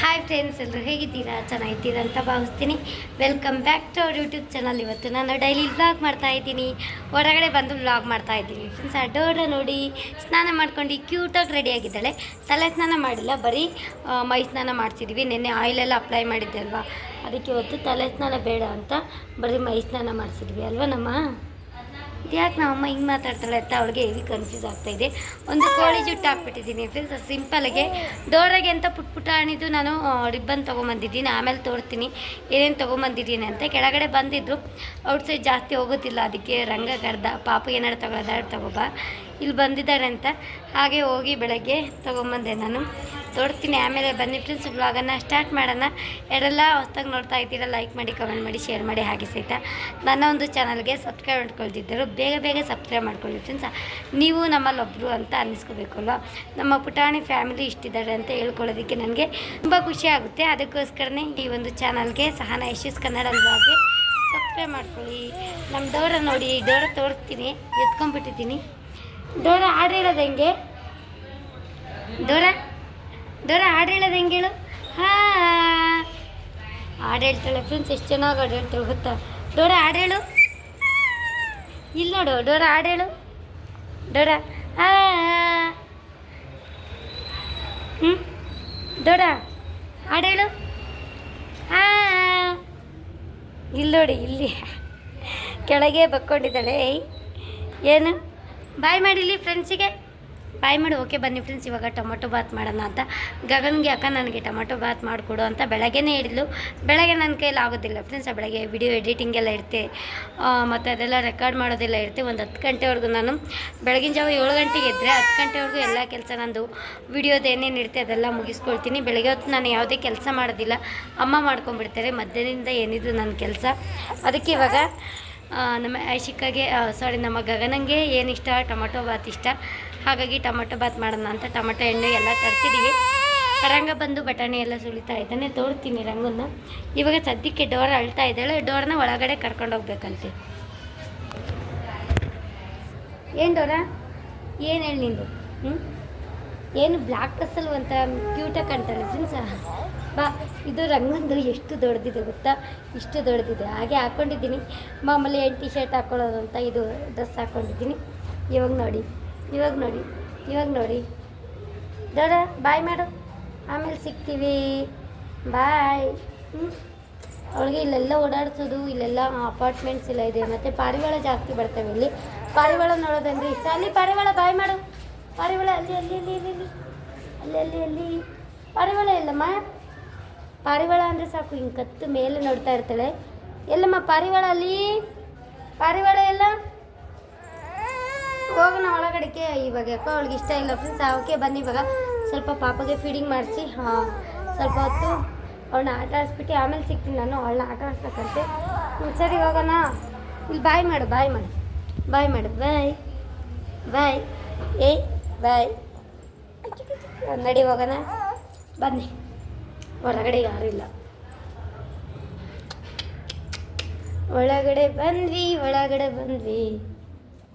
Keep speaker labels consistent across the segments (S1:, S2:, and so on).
S1: Hi friends ಎಲ್ಲರೂ ಹೇಗಿದ್ದೀರಾ? ಚೆನ್ನಾಗಿದ್ದೀರಾ ಅಂತ ಭಾವಿಸ್ತೀನಿ. ವೆಲ್ಕಮ್ ಬ್ಯಾಕ್ ಟು ಅವ್ರ ಯೂಟ್ಯೂಬ್ ಚಾನಲ್ ಇವತ್ತು ನಾನು ಡೈಲಿ ವ್ಲಾಗ್ ಮಾಡ್ತಾ ಇದ್ದೀನಿ. ಹೊರಗಡೆ ಬಂದು ವ್ಲಾಗ್ ಮಾಡ್ತಾ ಇದ್ದೀನಿ. ಫ್ರೆಂಡ್ಸ್ ಆ ಡೋರ ನೋಡಿ ಸ್ನಾನ ಮಾಡ್ಕೊಂಡು ಕ್ಯೂಟಾಗಿ ರೆಡಿಯಾಗಿದ್ದಾಳೆ ತಲೆ ಸ್ನಾನ ಮಾಡಿಲ್ಲ, ಬರೀ ಮೈ ಸ್ನಾನ ಮಾಡ್ತಿದ್ವಿ. ನಿನ್ನೆ ಆಯಿಲೆಲ್ಲ ಅಪ್ಲೈ ಮಾಡಿದ್ದೆ ಅಲ್ವಾ? ಅದಕ್ಕೆ ಇವತ್ತು ತಲೆ ಸ್ನಾನ ಬೇಡ ಅಂತ ಬರೀ ಮೈ ಸ್ನಾನ ಮಾಡಿಸಿದ್ವಿ. ಅಲ್ವಾ ನಮ್ಮ? ಇದ್ಯಾಕೆ ನಮ್ಮಮ್ಮ ಹಿಂಗೆ ಮಾತಾಡ್ತಾಳೆ ಅಂತ ಅವಳಿಗೆ ಹೆವಿ ಕನ್ಫ್ಯೂಸ್ ಆಗ್ತಾ ಇದೆ. ಒಂದು ಕೋಳಿ ಜುಟ್ಟು ಹಾಕ್ಬಿಟ್ಟಿದ್ದೀನಿ ಫ್ರೆಂಡ್ಸ್ ಸಿಂಪಲ್ಗೆ ಡೋರಾಗೆ ಅಂತ ಪುಟ್ ಪುಟಾಣಿದು ನಾನು ರಿಬ್ಬನ್ ತೊಗೊಂಬಂದಿದ್ದೀನಿ, ಆಮೇಲೆ ತೋರ್ತೀನಿ ಏನೇನು ತೊಗೊಂಬಂದಿದ್ದೀನಿ ಅಂತ ಕೆಳಗಡೆ ಬಂದಿದ್ರು. ಔಟ್ಸೈಡ್ ಜಾಸ್ತಿ ಹೋಗೋದಿಲ್ಲ, ಅದಕ್ಕೆ ರಂಗ ಕರ್ದ ಪಾಪ ಏನಾರು ತಗೊಳ್ಳೋದಾರು ತಗೋಬಾ. ಇಲ್ಲಿ ಬಂದಿದ್ದಾರೆ ಅಂತ. ಹಾಗೆ ಹೋಗಿ ಬೆಳಗ್ಗೆ ತೊಗೊಂಬಂದೆ ನಾನು. ತೋರಿಸ್ತೀನಿ. ಆಮೇಲೆ ಬನ್ನಿ ಫ್ರೆಂಡ್ಸ್ ಬ್ಲಾಗನ್ನು ಸ್ಟಾರ್ಟ್ ಮಾಡೋಣ. ಎರಡೆಲ್ಲ ಹೊಸ್ದಾಗಿ ನೋಡ್ತಾ ಇದ್ದೀರಾ ಲೈಕ್ ಮಾಡಿ ಕಮೆಂಟ್ ಮಾಡಿ ಶೇರ್ ಮಾಡಿ, ಹಾಗೆ ಸಹಿತ. ನನ್ನ ಒಂದು ಚಾನಲ್ಗೆ ಸಬ್ಸ್ಕ್ರೈಬ್ ಮಾಡ್ಕೊಳ್ತಿದ್ದರು. ಬೇಗ ಬೇಗ ಸಬ್ಸ್ಕ್ರೈಬ್ ಮಾಡ್ಕೊಳ್ಳಿ ಫ್ರೆಂಡ್ಸ್ ನೀವು ನಮ್ಮಲ್ಲೊಬ್ಬರು ಅಂತ ಅನ್ನಿಸ್ಕೋಬೇಕಲ್ವ ನಮ್ಮ ಪುಟಾಣಿ ಫ್ಯಾಮಿಲಿ ಇಷ್ಟಿದ್ದಾರೆ ಅಂತ ಹೇಳ್ಕೊಳ್ಳೋದಕ್ಕೆ ನನಗೆ ತುಂಬ ಖುಷಿ ಆಗುತ್ತೆ. ಅದಕ್ಕೋಸ್ಕರನೇ ಈ ಒಂದು ಚಾನಲ್ಗೆ ಸಹನ ಯಶಸ್ ಕನ್ನಡ ಬ್ಲಾಗ್ಗೆ ಸಬ್ಸ್ಕ್ರೈಬ್ ಮಾಡ್ಕೊಳ್ಳಿ. ನಮ್ಮ ಡೋರ ನೋಡಿ ಡೋರ ತೋರಿಸ್ತೀನಿ. ಎತ್ಕೊಂಡ್ಬಿಟ್ಟಿದ್ದೀನಿ. ಡೋರ ಹಾಡು ಹೇಳೋದು ಹೆಂಗೆ? ಡೋರ? ಡೋರ ಹಾಡು ಹೇಳೋದು ಹೆಂಗೆ ಹೇಳು? ಹಾ. ಹಾಡು ಹೇಳ್ತಾಳೆ ಫ್ರೆಂಡ್ಸ್ ಎಷ್ಟು ಚೆನ್ನಾಗಿ ಹಾಡು ಹೇಳ್ತಾಳೆ ಗೊತ್ತಾ? ಡೋರ ಹಾಡು ಹೇಳು. ಇಲ್ಲಿ ನೋಡು ಡೋರ ಹಾಡು ಹೇಳು. ಡೋರ ಹಾ. ಹ್ಞೂ ಡೋರ ಹಾಡು ಹೇಳು. ಹಾ. ಇಲ್ಲಿ ನೋಡಿ, ಇಲ್ಲಿ. ಕೆಳಗೆ ಬಕ್ಕೊಂಡಿದ್ದಾಳೆ. ಏನು? ಬಾಯ್ ಮಾಡಿಲಿ ಫ್ರೆಂಡ್ಸಿಗೆ ಬಾಯ್ ಮಾಡಿ. ಓಕೆ, ಬನ್ನಿ ಫ್ರೆಂಡ್ಸ್ ಇವಾಗ ಟೊಮೊಟೊ ಬಾತ್ ಮಾಡೋಣ ಅಂತ. ಗಗನ್ಗೆ ಅಕ್ಕ ನನಗೆ ಟೊಮೊಟೊ ಬಾತ್ ಮಾಡಿಕೊಡು ಅಂತ ಬೆಳಗ್ಗೆನೇ ಹಿಡಿದ್ಲು ಬೆಳಗ್ಗೆ ನನ್ನ ಕೈಯಲ್ಲಿ ಆಗೋದಿಲ್ಲ ಫ್ರೆಂಡ್ಸ್ ಬೆಳಗ್ಗೆ ವಿಡಿಯೋ ಎಡಿಟಿಂಗ್ ಎಲ್ಲ ಇರ್ತೆ ಮತ್ತು ಅದೆಲ್ಲ ರೆಕಾರ್ಡ್ ಮಾಡೋದೆಲ್ಲ ಇರ್ತೆ ಒಂದು ಹತ್ತು ಗಂಟೆವರೆಗೂ ನಾನು ಬೆಳಗಿನ ಜಾವ ಏಳು ಗಂಟೆಗೆ ಇದ್ದರೆ ಹತ್ತು ಗಂಟೆವರೆಗೂ ಎಲ್ಲ ಕೆಲಸ ನಂದು ವಿಡಿಯೋದು ಏನೇನು ಇರ್ತೆ ಅದೆಲ್ಲ ಮುಗಿಸ್ಕೊಳ್ತೀನಿ. ಬೆಳಗ್ಗೆ ಹೊತ್ತು ನಾನು ಯಾವುದೇ ಕೆಲಸ ಮಾಡೋದಿಲ್ಲ. ಅಮ್ಮ ಮಾಡ್ಕೊಂಡ್ಬಿಡ್ತಾರೆ. ಮಧ್ಯಾಹ್ನದಿಂದ ಏನಿದ್ರು ನನ್ನ ಕೆಲಸ. ಅದಕ್ಕೆ ಇವಾಗ ನಮ್ಮ ಐಶಿಕಾಗೆ ಸಾರಿ ನಮ್ಮ ಗಗನಂಗೆ ಏನು ಇಷ್ಟ? ಟೊಮೊಟೊ ಬಾತ್ ಇಷ್ಟ? ಹಾಗಾಗಿ ಟೊಮೊಟೊ ಬಾತ್ ಮಾಡೋಣ ಅಂತ ಟೊಮೊಟೊ ಎಣ್ಣೆ ಎಲ್ಲ ತರ್ತಿದ್ದೀವಿ ರಂಗ ಬಂದು ಬಟಾಣಿ ಎಲ್ಲ ಸುಳಿತಾ ಇದ್ದಾನೆ, ತೋರ್ತೀನಿ ರಂಗನ್ನು. ಇವಾಗ ಸದ್ಯಕ್ಕೆ ಡೋರ್ ಅಳ್ತಾ ಇದ್ದಾಳೆ ಡೋರ್ನ ಒಳಗಡೆ ಕರ್ಕೊಂಡು ಹೋಗ್ಬೇಕಂತೆ. ಏನು ಡೋರ? ಏನು ಹೇಳಿ ನಿಂದು? ಏನು ಬ್ಲ್ಯಾಕ್ ಡ್ರೆಸ್ಸಲ್ಲಿ ಒಂಥರ ಕ್ಯೂಟಾಗಿ ಕಾಣ್ತಾಳೆ ಫ್ರೆಂಡ್ಸ ಬಾ, ಇದು ರಂಗಂದು ಎಷ್ಟು ದೊಡ್ಡದಿದೆ ಗೊತ್ತಾ? ಇಷ್ಟು ದೊಡ್ಡದಿದೆ. ಹಾಗೆ ಹಾಕ್ಕೊಂಡಿದ್ದೀನಿ ಮಾಮೂಲಿ ಏನು ಟಿ ಶರ್ಟ್ ಹಾಕ್ಕೊಳ್ಳೋದು ಅಂತ ಇದು ಡ್ರೆಸ್ ಹಾಕ್ಕೊಂಡಿದ್ದೀನಿ ಇವಾಗ ನೋಡಿ. ಇವಾಗ ನೋಡಿ ಇವಾಗ ನೋಡಿ. ದೊಡ ಬಾಯ್ ಮಾಡು. ಆಮೇಲೆ ಸಿಗ್ತೀವಿ. ಬಾಯ್ ಅವಳಿಗೆ ಇಲ್ಲೆಲ್ಲ ಓಡಾಡ್ಸೋದು, ಇಲ್ಲೆಲ್ಲ ಅಪಾರ್ಟ್ಮೆಂಟ್ಸ್ ಎಲ್ಲ ಇದೆ. ಮತ್ತು ಪಾರಿವಾಳ ಜಾಸ್ತಿ ಬರ್ತವೆ ಇಲ್ಲಿ. ಪಾರಿವಾಳ ನೋಡೋದಂದ್ರೆ ಇಷ್ಟ. ಅಲ್ಲಿ ಪಾರಿವಾಳ ಬಾಯ್ ಮಾಡು. ಪಾರಿವಾಳ, ಅಲ್ಲಿ ಅಲ್ಲಿ ಅಲ್ಲಿ ಅಲ್ಲಿ ಅಲ್ಲಿ. ಅಲ್ಲಿ ಅಲ್ಲಿ ಪಾರಿವಾಳ ಇಲ್ಲಮ್ಮ ಪಾರಿವಾಳ ಅಂದರೆ ಸಾಕು. ಹಿಂಗೆ ಕತ್ತು ಮೇಲೆ ನೋಡ್ತಾ ಇರ್ತಾಳೆ. ಎಲ್ಲಮ್ಮ, ಪಾರಿವಾಳ ಅಲ್ಲಿ? ಪಾರಿವಾಳ ಎಲ್ಲ? ಹೋಗೋಣ ಒಳಗಡೆಗೆ. ಇವಾಗ ಯಾಕೋ ಅವಳಿಗೆ ಇಷ್ಟ ಇಲ್ಲ ಫ್ರೆಂಡ್ಸ್ ಅವಕ್ಕೆ ಬನ್ನಿ ಇವಾಗ. ಸ್ವಲ್ಪ ಪಾಪಗೆ ಫೀಡಿಂಗ್ ಮಾಡಿಸಿ. ಹಾಂ, ಸ್ವಲ್ಪ ಹೊತ್ತು ಅವಳನ್ನ ಆಟ ಆಡಿಸ್ಬಿಟ್ಟು ಆಮೇಲೆ ಸಿಗ್ತೀನಿ ನಾನು. ಅವಳನ್ನ ಆಟ ಆಡಿಸ್ಬೇಕಂತೆ. ಸರಿ ಹೋಗೋಣ. ಇಲ್ಲಿ ಬಾಯ್ ಮಾಡು ಬಾಯ್ ಮಾಡು. ಬಾಯ್ ಮಾಡು. ಬಾಯ್ ಬಾಯ್ ಏಯ್ ಬಾಯ್ ನಡಿ ಹೋಗೋಣ. ಬನ್ನಿ. ಹೊರಗಡೆ ಯಾರೂ ಇಲ್ಲ. ಒಳಗಡೆ ಬಂದ್ವಿ ಒಳಗಡೆ ಬಂದ್ವಿ.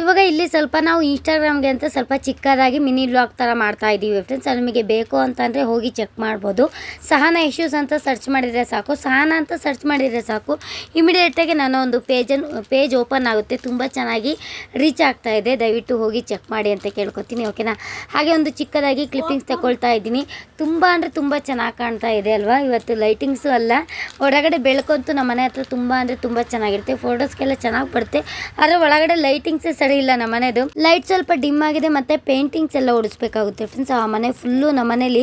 S1: ಇವಾಗ ಇಲ್ಲಿ ಸ್ವಲ್ಪ ನಾವು ಇನ್ಸ್ಟಾಗ್ರಾಮ್ಗೆ ಅಂತ ಸ್ವಲ್ಪ ಚಿಕ್ಕದಾಗಿ ಮಿನಿ ಬ್ಲಾಗ್ ಥರ ಮಾಡ್ತಾ ಇದ್ದೀವಿ ಫ್ರೆಂಡ್ಸ್ ನಿಮಗೆ ಬೇಕು ಅಂತಂದರೆ ಹೋಗಿ ಚೆಕ್ ಮಾಡ್ಬೋದು. ಸಹನ ಇಶ್ಯೂಸ್ ಅಂತ ಸರ್ಚ್ ಮಾಡಿದರೆ ಸಾಕು. ಸಹನ ಅಂತ ಸರ್ಚ್ ಮಾಡಿದರೆ ಸಾಕು. ಇಮಿಡಿಯೇಟಾಗಿ ನಾನು ಒಂದು ಪೇಜನ್ನು ಪೇಜ್ ಓಪನ್ ಆಗುತ್ತೆ. ತುಂಬ ಚೆನ್ನಾಗಿ ರೀಚ್ ಆಗ್ತಾ ಇದೆ. ದಯವಿಟ್ಟು ಹೋಗಿ ಚೆಕ್ ಮಾಡಿ ಅಂತ ಕೇಳ್ಕೊತೀನಿ ಓಕೆನಾ ಹಾಗೆ ಒಂದು ಚಿಕ್ಕದಾಗಿ ಕ್ಲಿಪ್ಪಿಂಗ್ಸ್ ತಗೊಳ್ತಾ ಇದ್ದೀನಿ. ತುಂಬ ಅಂದರೆ ತುಂಬ ಚೆನ್ನಾಗಿ ಕಾಣ್ತಾ ಇದೆ ಅಲ್ವಾ? ಇವತ್ತು ಲೈಟಿಂಗ್ಸು ಅಲ್ಲ. ಹೊರಗಡೆ ಬೆಳಕಂತೂ ನಮ್ಮ ಮನೆ ಹತ್ರ ತುಂಬ ಅಂದರೆ ತುಂಬ ಚೆನ್ನಾಗಿರುತ್ತೆ. ಫೋಟೋಸ್ಗೆಲ್ಲ ಚೆನ್ನಾಗಿ ಬರುತ್ತೆ. ಆದರೆ ಒಳಗಡೆ ಲೈಟಿಂಗ್ಸೇ ಸರಿ ಇಲ್ಲ ನಮ್ಮ ಮನೆದು. ಲೈಟ್ ಸ್ವಲ್ಪ ಡಿಮ್ ಆಗಿದೆ ಮತ್ತೆ ಪೇಂಟಿಂಗ್ಸ್ ಎಲ್ಲ ಓಡಿಸ್ಬೇಕಾಗುತ್ತೆ ಫ್ರೆಂಡ್ಸ್ ಆ ಮನೆ ಫುಲ್ಲು ನಮ್ಮ ಮನೇಲಿ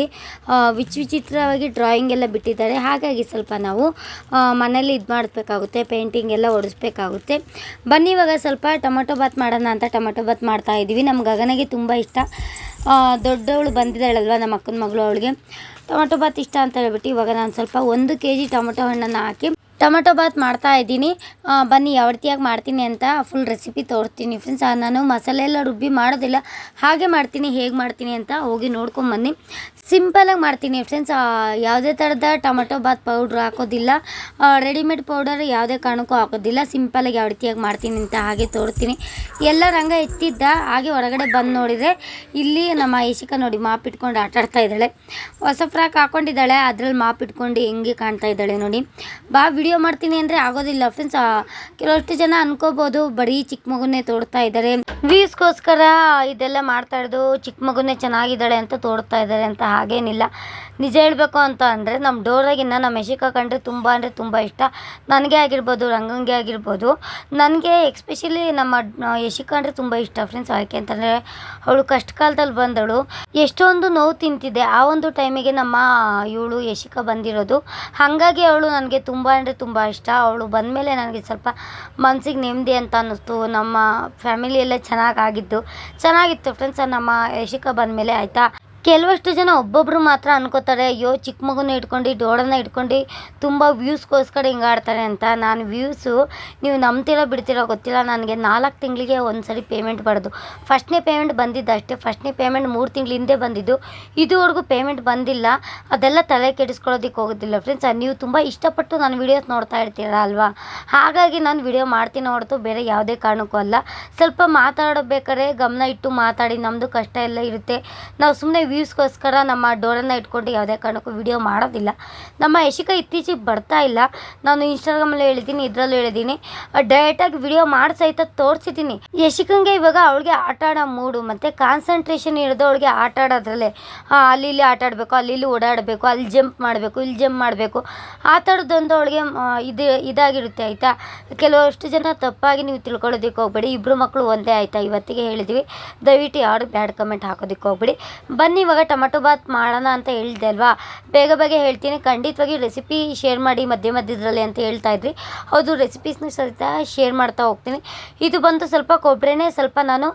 S1: ಆ, ವಿಚ್ ವಿಚಿತ್ರವಾಗಿ ಡ್ರಾಯಿಂಗ್ ಎಲ್ಲ ಬಿಟ್ಟಿದ್ದಾರೆ. ಹಾಗಾಗಿ ಸ್ವಲ್ಪ ನಾವು ಮನೇಲಿ ಇದು ಮಾಡಬೇಕಾಗುತ್ತೆ ಪೇಂಟಿಂಗ್ ಎಲ್ಲ ಓಡಿಸ್ಬೇಕಾಗುತ್ತೆ. ಬನ್ನಿ ಇವಾಗ ಸ್ವಲ್ಪ ಟೊಮೊಟೊ ಬಾತ್ ಮಾಡೋಣ ಅಂತ ಟೊಮೊಟೊ ಬಾತ್ ಮಾಡ್ತಾ ಇದ್ದೀವಿ. ನಮ್ಮ ಗಗನಿಗೆ ತುಂಬ ಇಷ್ಟ. ದೊಡ್ಡವಳು ಬಂದಿದ್ದಾಳಲ್ವ ನಮ್ಮ ಅಕ್ಕನ ಮಗಳು ಅವಳಿಗೆ. ಟೊಮೊಟೊ ಬಾತ್ ಇಷ್ಟ ಅಂತ ಹೇಳ್ಬಿಟ್ಟು ಇವಾಗ ನಾನು ಸ್ವಲ್ಪ ಒಂದು ಕೆ ಜಿ ಟೊಮೊಟೊ ಹಣ್ಣನ್ನು ಹಾಕಿ ಟೊಮೆಟೊ ಬಾತ್ ಮಾಡ್ತಾ ಇದ್ದೀನಿ. ಬನ್ನಿ ಯಾವ ರೀತಿಯಾಗಿ ಮಾಡ್ತೀನಿ ಅಂತ ಫುಲ್ ರೆಸಿಪಿ ತೋರಿಸ್ತೀನಿ ಫ್ರೆಂಡ್ಸ್ ನಾನು ಮಸಾಲೆ ಎಲ್ಲ ರುಬ್ಬಿ ಮಾಡೋದಿಲ್ಲ. ಹಾಗೆ ಮಾಡ್ತೀನಿ, ಹೇಗೆ ಮಾಡ್ತೀನಿ ಅಂತ ಹೋಗಿ ನೋಡ್ಕೊಂಬನ್ನಿ ಸಿಂಪಲಾಗಿ ಮಾಡ್ತೀನಿ ಫ್ರೆಂಡ್ಸ್ ಯಾವುದೇ ಥರದ ಟೊಮೆಟೊ, ಬಾತ್ ಪೌಡ್ರ್ ಹಾಕೋದಿಲ್ಲ. ರೆಡಿಮೇಡ್ ಪೌಡರ್ ಯಾವುದೇ ಕಾರಣಕ್ಕೂ ಹಾಕೋದಿಲ್ಲ. ಸಿಂಪಲಾಗಿ ಯಾವ ರೀತಿಯಾಗಿ ಮಾಡ್ತೀನಿ ಅಂತ ಹಾಗೆ ತೋರ್ತೀನಿ. ಎಲ್ಲ ರಂಗ ಎತ್ತಿದ್ದ, ಹಾಗೆ ಹೊರಗಡೆ ಬಂದು ನೋಡಿದರೆ ಇಲ್ಲಿ ನಮ್ಮ ಯಶಿಕ ನೋಡಿ ಮಾಪ್ ಇಟ್ಕೊಂಡು ಆಟ ಆಡ್ತಾ ಇದ್ದಾಳೆ. ಹೊಸ ಫ್ರಾಕ್ ಹಾಕೊಂಡಿದ್ದಾಳೆ, ಅದರಲ್ಲಿ ಮಾಪ್ ಇಟ್ಕೊಂಡು ಹೆಂಗೆ ಕಾಣ್ತಾ ಇದ್ದಾಳೆ ನೋಡಿ. ಬಾ ವಿಡಿಯೋ ಮಾಡ್ತೀನಿ ಅಂದರೆ ಆಗೋದಿಲ್ಲ ಫ್ರೆಂಡ್ಸ್ ಕೆಲವಷ್ಟು ಜನ ಅನ್ಕೋಬೋದು, ಬರೀ ಚಿಕ್ಕ ಮಗುನೇ ತೋಡ್ತಾ ಇದ್ದಾರೆ ವ್ಯೂಸ್ಗೋಸ್ಕರ ಇದೆಲ್ಲ ಮಾಡ್ತಾ ಇದ್ದು ಚಿಕ್ಕ ಮಗುನೇ ಚೆನ್ನಾಗಿದ್ದಾಳೆ ಅಂತ ತೋಡ್ತಾ ಇದ್ದಾರೆ ಅಂತ ಹಾಗೇನಿಲ್ಲ. ನಿಜ ಹೇಳಬೇಕು ಅಂತ ಅಂದರೆ ನಮ್ಮ ಡೋರಾಗಿನ್ನ ನಮ್ಮ ಯಶಿಕಾ ಕಂಡ್ರೆ ತುಂಬ ಅಂದರೆ ತುಂಬ ಇಷ್ಟ. ನನಗೆ ಆಗಿರ್ಬೋದು ರಂಗಂಗೆ ಆಗಿರ್ಬೋದು. ನನಗೆ ಎಕ್ಸ್ಪೆಷಲಿ ನಮ್ಮ ಯಶಿಕಾ ಅಂದರೆ ತುಂಬ ಇಷ್ಟ ಫ್ರೆಂಡ್ಸ್ ಯಾಕೆ ಅಂತಂದರೆ ಅವಳು ಕಷ್ಟ ಕಾಲದಲ್ಲಿ ಬಂದಳು. ಎಷ್ಟೊಂದು ನೋವು ತಿಂತಿದ್ದೆ ಆ ಒಂದು ಟೈಮಿಗೆ ನಮ್ಮ ಇವಳು ಯಶಿಕಾ ಬಂದಿರೋದು. ಹಾಗಾಗಿ ಅವಳು ನನಗೆ ತುಂಬ ಅಂದರೆ ತುಂಬ ಇಷ್ಟ. ಅವಳು ಬಂದ ಮೇಲೆ ನನಗೆ ಸ್ವಲ್ಪ ಮನಸ್ಸಿಗೆ ನೆಮ್ಮದಿ ಅಂತ ಅನ್ನಿಸ್ತು. ನಮ್ಮ ಫ್ಯಾಮಿಲಿ ಎಲ್ಲ ಚೆನ್ನಾಗಾಗಿದ್ದು ಚೆನ್ನಾಗಿತ್ತು ಫ್ರೆಂಡ್ಸ್ ನಮ್ಮ ಯಶಿಕಾ ಬಂದಮೇಲೆ ಆಯಿತಾ? ಕೆಲವಷ್ಟು ಜನ ಒಬ್ಬೊಬ್ಬರು ಮಾತ್ರ ಅನ್ಕೋತಾರೆ, ಅಯ್ಯೋ, ಚಿಕ್ಕ ಮಗುನ ಇಟ್ಕೊಂಡು ಡೋಡನ್ನ ಇಟ್ಕೊಂಡು ತುಂಬ ವ್ಯೂಸ್ಗೋಸ್ಕರ ಹಿಂಗೆ ಆಡ್ತಾರೆ ಅಂತ. ನಾನು ವ್ಯೂಸು, ನೀವು ನಂಬ್ತಿರೋ ಬಿಡ್ತಿರೋ ಗೊತ್ತಿಲ್ಲ, ನನಗೆ ನಾಲ್ಕು ತಿಂಗಳಿಗೆ ಒಂದು ಸರಿ ಪೇಮೆಂಟ್ ಬರೋದು. ಫಸ್ಟ್ನೇ ಪೇಮೆಂಟ್ ಬಂದಿದ್ದು ಅಷ್ಟೇ. ಫಸ್ಟ್ನೇ ಪೇಮೆಂಟ್ ಮೂರು ತಿಂಗಳ ಹಿಂದೆ ಬಂದಿದ್ದು. ಇದುವರೆಗೂ ಪೇಮೆಂಟ್ ಬಂದಿಲ್ಲ. ಅದೆಲ್ಲ ತಲೆ ಕೆಡಿಸ್ಕೊಳ್ಳೋದಕ್ಕೆ ಹೋಗೋದಿಲ್ಲ ಫ್ರೆಂಡ್ಸ್. ನೀವು ತುಂಬ ಇಷ್ಟಪಟ್ಟು ನನ್ನ ವೀಡಿಯೋಸ್ ನೋಡ್ತಾ ಇರ್ತೀರ ಅಲ್ವಾ? ಹಾಗಾಗಿ ನಾನು ವಿಡಿಯೋ ಮಾಡ್ತೀನಿ ಹೊರತು ಬೇರೆ ಯಾವುದೇ ಕಾರಣಕ್ಕೂ ಅಲ್ಲ. ಸ್ವಲ್ಪ ಮಾತಾಡಬೇಕಾದ್ರೆ ಗಮನ ಇಟ್ಟು ಮಾತಾಡಿ. ನಮ್ಮದು ಕಷ್ಟ ಎಲ್ಲ ಇರುತ್ತೆ. ನಾವು ಸುಮ್ಮನೆ ವ್ಯೂಸ್ಗೋಸ್ಕರ ನಮ್ಮ ಡೋರನ್ನು ಇಟ್ಕೊಂಡು ಯಾವುದೇ ಕಾರಣಕ್ಕೂ ವಿಡಿಯೋ ಮಾಡೋದಿಲ್ಲ. ನಮ್ಮ ಯಶಿಕಾ ಇತ್ತೀಚೆಗೆ ಬರ್ತಾ ಇಲ್ಲ. ನಾನು ಇನ್ಸ್ಟಾಗ್ರಾಮಲ್ಲಿ ಹೇಳಿದ್ದೀನಿ, ಇದರಲ್ಲೂ ಹೇಳಿದ್ದೀನಿ. ಡೈರೆಕ್ಟಾಗಿ ವಿಡಿಯೋ ಮಾಡಿ ಸಹಿತ ತೋರಿಸಿದ್ದೀನಿ. ಯಶಿಕಂಗೆ ಇವಾಗ ಅವಳಿಗೆ ಆಟ ಆಡೋ ಮೂಡು ಮತ್ತು ಕಾನ್ಸಂಟ್ರೇಷನ್ ಇರೋದು ಅವಳಿಗೆ ಆಟ ಆಡೋದ್ರಲ್ಲೇ. ಅಲ್ಲಿ ಇಲ್ಲಿ ಆಟ ಆಡಬೇಕು, ಅಲ್ಲಿ ಇಲ್ಲಿ ಓಡಾಡಬೇಕು, ಅಲ್ಲಿ ಜಂಪ್ ಮಾಡಬೇಕು, ಇಲ್ಲಿ ಜಂಪ್ ಮಾಡಬೇಕು. ಆ ಥರದ್ದೊಂದು ಅವಳಿಗೆ ಇದು, ಇದಾಗಿರುತ್ತೆ, ಆಯಿತಾ? ಕೆಲವಷ್ಟು ಜನ ತಪ್ಪಾಗಿ ನೀವು ತಿಳ್ಕೊಳ್ಳೋದಕ್ಕೆ ಹೋಗ್ಬೇಡಿ. ಇಬ್ಬರು ಮಕ್ಕಳು ಒಂದೇ, ಆಯಿತಾ? ಇವತ್ತಿಗೆ ಹೇಳಿದ್ವಿ. ದಯವಿಟ್ಟು ಯಾರು ಬ್ಯಾಡ್ ಕಮೆಂಟ್ ಹಾಕೋದಕ್ಕೆ ಹೋಗ್ಬೇಡಿ. ಬನ್ನಿ ಇವಾಗ ಟೊಮೆಟೊ ಬಾತ್ ಮಾಡೋಣ ಅಂತ ಹೇಳಿದೆ ಅಲ್ವಾ? ಬೇಗ ಬೇಗ ಹೇಳ್ತೀನಿ. ಖಂಡಿತವಾಗಿ ರೆಸಿಪಿ ಶೇರ್ ಮಾಡಿ ಮಧ್ಯ ಮಧ್ಯದಲ್ಲಿ ಅಂತ ಹೇಳ್ತಾ ಇದ್ರಿ. ಹೌದು ರೆಸಿಪೀಸ್ನ ಸಹಿತ ಶೇರ್ ಮಾಡ್ತಾ ಹೋಗ್ತೀನಿ. ಇದು ಬಂದು ಸ್ವಲ್ಪ ಕೊಬ್ಬರಿನೇ ಸ್ವಲ್ಪ ನಾನು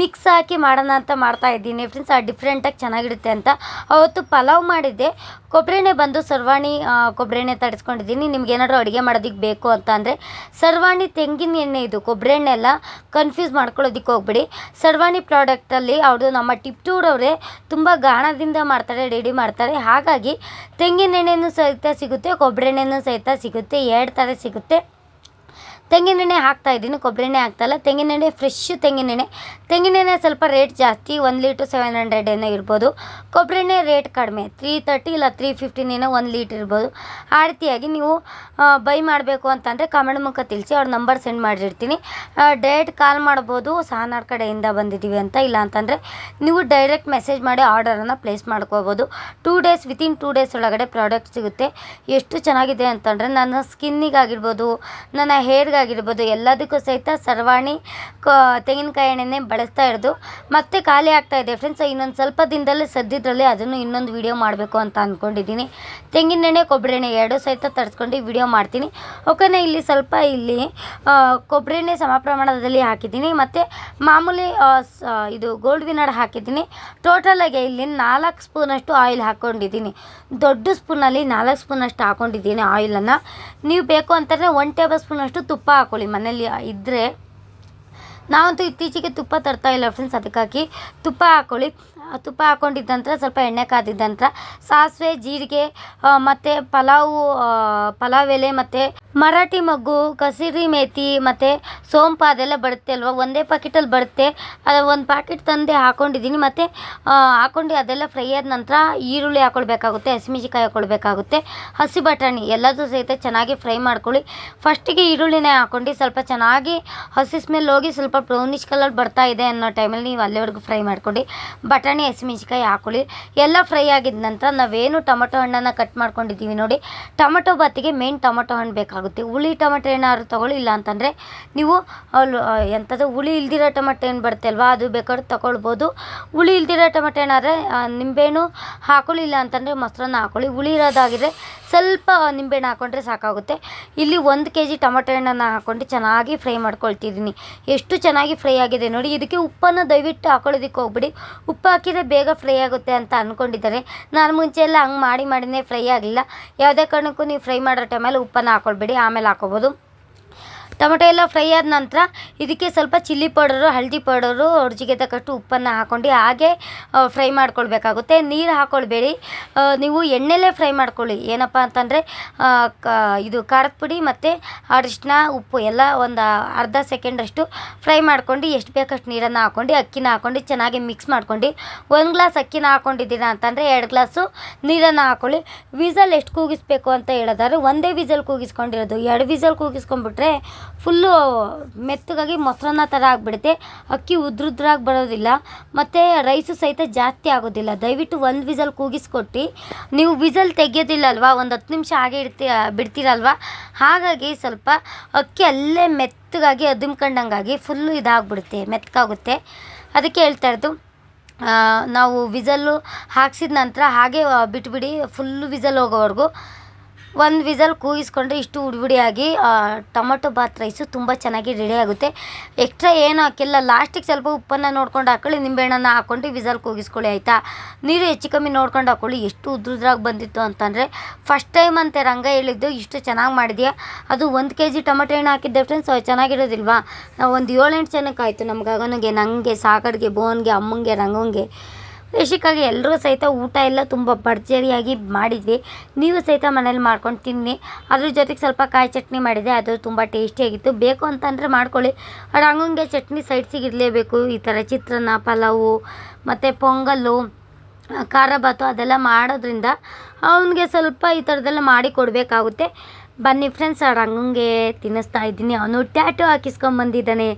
S1: ಮಿಕ್ಸ್ ಹಾಕಿ ಮಾಡೋಣ ಅಂತ ಮಾಡ್ತಾ ಇದ್ದೀನಿ. ಫ್ರೆಂಡ್ಸ್ ಆ ಡಿಫ್ರೆಂಟಾಗಿ ಚೆನ್ನಾಗಿರುತ್ತೆ ಅಂತ. ಅವತ್ತು ಪಲಾವ್ ಮಾಡಿದ್ದೆ. ಕೊಬ್ಬರಿನೇ ಬಂದು ಸರ್ವಾಣಿ ಕೊಬ್ಬರಿ ಎಣ್ಣೆ ತರಿಸ್ಕೊಂಡಿದ್ದೀನಿ. ನಿಮ್ಗೆ ಏನಾದರೂ ಅಡುಗೆ ಮಾಡೋದಕ್ಕೆ ಬೇಕು ಅಂತ ಅಂದರೆ ಸರ್ವಾಣಿ ತೆಂಗಿನ ಎಣ್ಣೆ ಇದು. ಕೊಬ್ಬರಿ ಎಣ್ಣೆ ಎಲ್ಲ ಕನ್ಫ್ಯೂಸ್ ಮಾಡ್ಕೊಳ್ಳೋದಕ್ಕೆ ಹೋಗ್ಬಿಡಿ. ಸರ್ವಾಣಿ ಪ್ರಾಡಕ್ಟಲ್ಲಿ ಅವ್ರದ್ದು ನಮ್ಮ ಟಿಪ್ಟೂರವರೇ ತುಂಬ ಗಾಣದಿಂದ ಮಾಡ್ತಾರೆ ರೆಡಿ ಮಾಡ್ತಾರೆ. ಹಾಗಾಗಿ ತೆಂಗಿನ ಎಣ್ಣೆನೂ ಸಹಿತ ಸಿಗುತ್ತೆ ಕೊಬ್ಬರಿ ಎಣ್ಣೆನೂ ಸಹಿತ ಸಿಗುತ್ತೆ, ಎರಡು ಥರ ಸಿಗುತ್ತೆ. ತೆಂಗಿನ ಎಣ್ಣೆ ಹಾಕ್ತಾ ಇದ್ದೀನಿ ಕೊಬ್ಬರಿ ಎಣ್ಣೆ ಹಾಕ್ತಾಯಿಲ್ಲ ತೆಂಗಿನ ತೆಂಗಿನೆಣ್ಣೆ ಫ್ರೆಶ್ ತೆಂಗಿನೆಣ್ಣೆ. ತೆಂಗಿನೆಣ್ಣೆ ಸ್ವಲ್ಪ ರೇಟ್ ಜಾಸ್ತಿ, ಒಂದು ಲೀಟ್ರ್ ಸೆವೆನ್ ಹಂಡ್ರೆಡ್ ಏನೋ ಇರ್ಬೋದು. ಕೊಬ್ಬರಿ ಎಣ್ಣೆ ರೇಟ್ ಕಡಿಮೆ ತ್ರೀ ತರ್ಟಿ ಇಲ್ಲ ತ್ರೀ ಫಿಫ್ಟಿನ್ ಏನೋ ಒಂದು ಲೀಟ್ರ್ ಇರ್ಬೋದು. ಆ ರೀತಿಯಾಗಿ ನೀವು ಬೈ ಮಾಡಬೇಕು ಅಂತಂದರೆ ಕಮೆಂಟ್ ಮುಖ ತಿಳಿಸಿ, ಅವ್ರ ನಂಬರ್ ಸೆಂಡ್ ಮಾಡಿರ್ತೀನಿ. ಡೈರೆಕ್ಟ್ ಕಾಲ್ ಮಾಡ್ಬೋದು, ಸಹನಾರ್ ಕಡೆಯಿಂದ ಬಂದಿದ್ದೀವಿ ಅಂತ. ಇಲ್ಲ ಅಂತಂದರೆ ನೀವು ಡೈರೆಕ್ಟ್ ಮೆಸೇಜ್ ಮಾಡಿ ಆರ್ಡರನ್ನು ಪ್ಲೇಸ್ ಮಾಡ್ಕೋಬೋದು. Two days within two days ಒಳಗಡೆ ಪ್ರಾಡಕ್ಟ್ ಸಿಗುತ್ತೆ. ಎಷ್ಟು ಚೆನ್ನಾಗಿದೆ ಅಂತಂದರೆ ನನ್ನ ಸ್ಕಿನ್ನಿಗಾಗಿರ್ಬೋದು ನನ್ನ ಹೇರ್ಗಾಗಿರ್ಬೋದು ಎಲ್ಲದಕ್ಕೂ ಸಹಿತ ಸರ್ವಾಣಿ ಕ, ತೆಂಗಿನಕಾಯಿ ಎಣ್ಣೆನೇ ಬಳಸ್ತಾ ಇರೋದು. ಮತ್ತೆ ಖಾಲಿ ಆಗ್ತಾ ಇದೆ ಫ್ರೆಂಡ್ಸ್ ಇನ್ನೊಂದು ಸ್ವಲ್ಪ ದಿನದಲ್ಲೇ ಸದ್ಯದಲ್ಲಿ ಅದನ್ನು ಇನ್ನೊಂದು ವಿಡಿಯೋ ಮಾಡಬೇಕು ಅಂತ ಅಂದ್ಕೊಂಡಿದ್ದೀನಿ ತೆಂಗಿನ ಎಣ್ಣೆ ಕೊಬ್ಬರಿ ಎಣ್ಣೆ ಎರಡೂ ಸಹಿತ ತರಿಸ್ಕೊಂಡು ವಿಡಿಯೋ ಮಾಡ್ತೀನಿ. ಓಕೆನಾ ಇಲ್ಲಿ ಸ್ವಲ್ಪ ಇಲ್ಲಿ ಕೊಬ್ಬರಿ ಎಣ್ಣೆ ಸಮ ಪ್ರಮಾಣದಲ್ಲಿ ಹಾಕಿದ್ದೀನಿ. ಮತ್ತು ಮಾಮೂಲಿ ಇದು ಗೋಲ್ಡ್ ವಿನರ್ ಹಾಕಿದ್ದೀನಿ. ಟೋಟಲಾಗಿ ಇಲ್ಲಿ ನಾಲ್ಕು ಸ್ಪೂನಷ್ಟು ಆಯಿಲ್ ಹಾಕ್ಕೊಂಡಿದ್ದೀನಿ ದೊಡ್ಡ ಸ್ಪೂನಲ್ಲಿ ನಾಲ್ಕು ಸ್ಪೂನಷ್ಟು ಹಾಕ್ಕೊಂಡಿದ್ದೀನಿ ಆಯಿಲನ್ನು ನೀವು ಬೇಕು ಅಂತಂದರೆ ಒನ್ ಟೇಬಲ್ ಸ್ಪೂನಷ್ಟು ತುಪ್ಪ ಹಾಕ್ಕೊಳ್ಳಿ ಮನೇಲಿ ಇದ್ದರೆ ನಾವಂತೂ ಇತ್ತೀಚೆಗೆ ತುಪ್ಪ ತರ್ತಾ ಇಲ್ಲ ಫ್ರೆಂಡ್ಸ್ ಅದಕ್ಕಾಗಿ ತುಪ್ಪ ಹಾಕ್ಕೊಳ್ಳಿ ಆ ತುಪ್ಪ ಹಾಕೊಂಡಿದ್ದ ನಂತರ ಸ್ವಲ್ಪ ಎಣ್ಣೆ ಕಾದಿದ್ದ ನಂತರ ಸಾಸಿವೆ, ಜೀರಿಗೆ ಮತ್ತು ಪಲಾವು ಪಲಾವ್ ಎಲೆ, ಮತ್ತು ಮರಾಠಿ ಮಗ್ಗು, ಕಸೂರಿ ಮೇತಿ, ಮತ್ತು ಸೋಂಪು ಅದೆಲ್ಲ ಬರುತ್ತೆ ಅಲ್ವಾ? ಒಂದೇ ಪ್ಯಾಕೆಟಲ್ಲಿ ಬರುತ್ತೆ. ಅದು ಒಂದು ಪ್ಯಾಕೆಟ್ ತಂದೆ ಹಾಕೊಂಡಿದ್ದೀನಿ. ಮತ್ತು ಹಾಕೊಂಡು ಅದೆಲ್ಲ ಫ್ರೈ ಆದ ನಂತರ ಈರುಳ್ಳಿ ಹಾಕ್ಕೊಳ್ಬೇಕಾಗುತ್ತೆ ಹಸಿಮೆಣ್ಸಿಕಾಯಿ ಹಾಕೊಳ್ಬೇಕಾಗುತ್ತೆ, ಹಸಿ ಬಟಾಣಿ ಎಲ್ಲದೂ ಸಹಿತ ಚೆನ್ನಾಗಿ ಫ್ರೈ ಮಾಡ್ಕೊಳ್ಳಿ. ಫಸ್ಟಿಗೆ ಈರುಳ್ಳಿನೇ ಹಾಕ್ಕೊಂಡು ಸ್ವಲ್ಪ ಚೆನ್ನಾಗಿ ಹಸಿ ಸ್ಮೆಲ್ ಹೋಗಿ ಸ್ವಲ್ಪ ಬ್ರೌನಿಷ್ ಕಲರ್ ಬರ್ತಾ ಇದೆ ಅನ್ನೋ ಟೈಮಲ್ಲಿ ನೀವು ಅಲ್ಲಿವರೆಗೂ ಫ್ರೈ ಮಾಡ್ಕೊಳ್ಳಿ. ಬಟಾಣಿ ಹಸಿಮೆಣಸಿಕಾಯಿ ಹಾಕೊಳ್ಳಿ. ಎಲ್ಲ ಫ್ರೈ ಆಗಿದ ನಂತರ ನಾವೇನು ಟೊಮೊಟೊ ಹಣ್ಣನ್ನು ಕಟ್ ಮಾಡ್ಕೊಂಡಿದ್ದೀವಿ ನೋಡಿ. ಟೊಮೊಟೊ ಬಾತಿಗೆ ಮೇನ್ ಟೊಮೊಟೊ ಹಣ್ಣು ಬೇಕಾಗುತ್ತೆ. ಹುಳಿ ಟೊಮೊಟೊ ಏನಾದ್ರು ತೊಗೊಳ್ಳಿ, ಇಲ್ಲ ಅಂತಂದರೆ ನೀವು ಎಂಥದ್ದು ಹುಳಿ ಇಲ್ದಿರೋ ಟೊಮೊಟೊ ಏನು ಬರುತ್ತೆ ಅಲ್ವಾ, ಅದು ಬೇಕಾದ್ರೆ ತೊಗೊಳ್ಬೋದು. ಹುಳಿ ಇಲ್ದಿರೋ ಟೊಮೊಟೊ ಏನಾದ್ರೆ ನಿಂಬೆಹಣ್ಣು ಹಾಕೊಳ್ಳಿ, ಇಲ್ಲ ಅಂತಂದರೆ ಮೊಸರನ್ನ ಹಾಕೊಳ್ಳಿ. ಹುಳಿ ಇರೋದಾಗಿದ್ರೆ ಸ್ವಲ್ಪ ನಿಂಬೆಹಣ್ಣು ಹಾಕೊಂಡ್ರೆ ಸಾಕಾಗುತ್ತೆ. ಇಲ್ಲಿ ಒಂದು ಕೆ ಜಿ ಟೊಮೊಟೊ ಹಣ್ಣನ್ನು ಹಾಕ್ಕೊಂಡು ಚೆನ್ನಾಗಿ ಫ್ರೈ ಮಾಡ್ಕೊಳ್ತಿದ್ದೀನಿ. ಎಷ್ಟು ಚೆನ್ನಾಗಿ ಫ್ರೈ ಆಗಿದೆ ನೋಡಿ, ಇದಕ್ಕೆ ಉಪ್ಪನ್ನು ದಯವಿಟ್ಟು ಹಾಕೊಳ್ಳೋದಕ್ಕೆ ಹೋಗ್ಬಿಡಿ. ಉಪ್ಪು ಹಾಕಿದರೆ ಬೇಗ ಫ್ರೈ ಆಗುತ್ತೆ ಅಂತ ಅಂದ್ಕೊಂಡಿದ್ದಾರೆ ನಾನು ಮುಂಚೆ ಎಲ್ಲ ಹಂಗೆ ಮಾಡಿ ಮಾಡಿನೇ ಫ್ರೈ ಆಗಲಿಲ್ಲ. ಯಾವುದೇ ಕಾರಣಕ್ಕೂ ನೀವು ಫ್ರೈ ಮಾಡೋ ಟೈಮಲ್ಲಿ ಉಪ್ಪನ್ನು ಹಾಕೊಳ್ಬೇಡಿ, ಆಮೇಲೆ ಹಾಕೋಬೋದು. ಟೊಮೆಟೊ ಎಲ್ಲ ಫ್ರೈ ಆದ ನಂತರ ಇದಕ್ಕೆ ಸ್ವಲ್ಪ ಚಿಲ್ಲಿ ಪೌಡರು, ಹಳದಿ ಪೌಡರು, ರುಚಿಗೆ ತಕ್ಕಷ್ಟು ಉಪ್ಪನ್ನು ಹಾಕ್ಕೊಂಡು ಹಾಗೆ ಫ್ರೈ ಮಾಡ್ಕೊಳ್ಬೇಕಾಗುತ್ತೆ. ನೀರು ಹಾಕ್ಕೊಳ್ಬೇಡಿ ನೀವು ಎಣ್ಣೆಲೇ ಫ್ರೈ ಮಾಡ್ಕೊಳ್ಳಿ. ಏನಪ್ಪ ಅಂತಂದರೆ ಕ, ಇದು ಖಾರದ ಪುಡಿ ಮತ್ತು ಅರಿಶಿನ, ಉಪ್ಪು ಎಲ್ಲ ಒಂದು ಅರ್ಧ ಸೆಕೆಂಡಷ್ಟು ಫ್ರೈ ಮಾಡ್ಕೊಂಡು ಎಷ್ಟು ಬೇಕಷ್ಟು ನೀರನ್ನು ಹಾಕ್ಕೊಂಡು ಅಕ್ಕಿನ ಹಾಕ್ಕೊಂಡು ಚೆನ್ನಾಗಿ ಮಿಕ್ಸ್ ಮಾಡ್ಕೊಂಡು, ಒಂದು ಗ್ಲಾಸ್ ಅಕ್ಕಿನ ಹಾಕ್ಕೊಂಡಿದ್ದೀರಾ ಅಂತಂದರೆ ಎರಡು ಗ್ಲಾಸು ನೀರನ್ನು ಹಾಕ್ಕೊಳ್ಳಿ ವಿಸಲ್ ಎಷ್ಟು ಕೂಗಿಸ್ಬೇಕು ಅಂತ ಹೇಳೋದಾದ್ರೆ, ಒಂದೇ ವಿಸಲ್ ಕೂಗಿಸ್ಕೊಂಡಿರೋದು. ಎರಡು ವಿಸಲ್ ಕೂಗಿಸ್ಕೊಂಡ್ಬಿಟ್ರೆ ಫುಲ್ಲು ಮೆತ್ತಗಾಗಿ ಮೊಸರನ್ನ ಥರ ಆಗಿಬಿಡುತ್ತೆ. ಅಕ್ಕಿ ಉದ್ರುದ್ರಾಗಿ ಬರೋದಿಲ್ಲ. ಮತ್ತು ರೈಸು ಸಹಿತ ಜಾಸ್ತಿ ಆಗೋದಿಲ್ಲ. ದಯವಿಟ್ಟು ಒಂದು ವಿಸಲ್ ಕೂಗಿಸ್ಕೊಟ್ಟು. ನೀವು ವಿಸಲ್ ತೆಗಿಯೋದಿಲ್ಲ ಅಲ್ವಾ ಒಂದು ಹತ್ತು ನಿಮಿಷ ಹಾಗೆ ಇಡ್ತಿ ಬಿಡ್ತೀರಲ್ವ? ಹಾಗಾಗಿ ಸ್ವಲ್ಪ ಅಕ್ಕಿ ಅಲ್ಲೇ ಮೆತ್ತಗಾಗಿ ಅದುಮ್ಕೊಂಡಂಗಾಗಿ ಫುಲ್ಲು ಇದಾಗ್ಬಿಡುತ್ತೆ. ಮೆತ್ತಗಾಗುತ್ತೆ ಅದಕ್ಕೆ ಹೇಳ್ತಾ ಇರೋದು ನಾವು ವಿಸಲ್ಲು ಹಾಕ್ಸಿದ ನಂತರ ಹಾಗೆ ಬಿಟ್ಬಿಡಿ. ಫುಲ್ಲು ವಿಸಲ್ ಹೋಗೋವರೆಗೂ. ಒಂದು ವಿಸಲ್ ಕೂಗಿಸ್ಕೊಂಡ್ರೆ ಇಷ್ಟು ಉಡ್ಬಿಡಿಯಾಗಿ ಟೊಮೊಟೊ ಬಾತ್ ರೈಸು ತುಂಬ ಚೆನ್ನಾಗಿ ರೆಡಿ ಆಗುತ್ತೆ. ಎಕ್ಸ್ಟ್ರಾ ಏನು ಹಾಕಿಲ್ಲ ಲಾಸ್ಟಿಗೆ ಸ್ವಲ್ಪ ಉಪ್ಪನ್ನು ನೋಡ್ಕೊಂಡು ಹಾಕೊಳ್ಳಿ, ನಿಂಬೆಹಣ್ಣನ್ನು ಹಾಕ್ಕೊಂಡು ವಿಸಲ್ ಕೂಗಿಸ್ಕೊಳ್ಳಿ, ಆಯಿತಾ? ನೀರು ಹೆಚ್ಚು ಕಮ್ಮಿ ನೋಡ್ಕೊಂಡು ಹಾಕ್ಕೊಳ್ಳಿ ಎಷ್ಟು ಉದ್ರುದ್ರಾಗಿ ಬಂದಿತ್ತು ಅಂತಂದರೆ ಫಸ್ಟ್ ಟೈಮ್ ಅಂತೆ ರಂಗ ಹೇಳಿದ್ದು, ಇಷ್ಟು ಚೆನ್ನಾಗಿ ಮಾಡಿದೆಯಾ? ಅದು ಒಂದು ಕೆ ಜಿ ಟೊಮೆಟೊ ಹಣ್ಣು ಹಾಕಿದ್ದೆ ಫ್ರೆಂಡ್ಸ್ ಚೆನ್ನಾಗಿರೋದಿಲ್ವಾ? ನಾವು ಒಂದು ಏಳೆಂಟು ಜನಕ್ಕೆ ಆಯಿತು ನಮ್ಮ ಗಗನಿಗೆ ನನಗೆ ಸಾಗರ್ಗೆ ಬೋನ್ಗೆ ಅಮ್ಮಂಗೆ, ರಂಗಂಗೆ. ಬೇಸಿಕ್ಕಾಗಿ ಎಲ್ಲರೂ ಸಹಿತ ಊಟ ಎಲ್ಲ ತುಂಬ ಭರ್ಜರಿಯಾಗಿ ಮಾಡಿದ್ವಿ. ನೀವು ಸಹಿತ ಮನೇಲಿ ಮಾಡ್ಕೊಂಡು ತಿನ್ನಿ. ಅದ್ರ ಜೊತೆಗೆ ಸ್ವಲ್ಪ ಕಾಯಿ ಚಟ್ನಿ ಮಾಡಿದೆ. ಅದು ತುಂಬ ಟೇಸ್ಟಿಯಾಗಿತ್ತು. ಬೇಕು ಅಂತಂದರೆ ಮಾಡ್ಕೊಳ್ಳಿ. ಹಂಗಂಗೆ ಚಟ್ನಿ ಸೈಡ್ಸಿಗೆ ಇರಲೇಬೇಕು ಈ ಥರ ಚಿತ್ರಾನ್ನ, ಪಲಾವು, ಮತ್ತು ಪೊಂಗಲ್ಲು, ಖಾರ ಭಾತು ಅದೆಲ್ಲ ಮಾಡೋದ್ರಿಂದ ಅವನಿಗೆ ಸ್ವಲ್ಪ ಈ ಥರದ್ದೆಲ್ಲ ಮಾಡಿ ಕೊಡಬೇಕಾಗುತ್ತೆ. ಬನ್ನಿ ಫ್ರೆಂಡ್ಸ್ ಅವ್ರು ಹಂಗಂಗೆ ತಿನ್ನಿಸ್ತಾ ಇದ್ದೀನಿ. ಅವನು ಟ್ಯಾಟು ಹಾಕಿಸ್ಕೊಂಬಂದಿದ್ದಾನೆ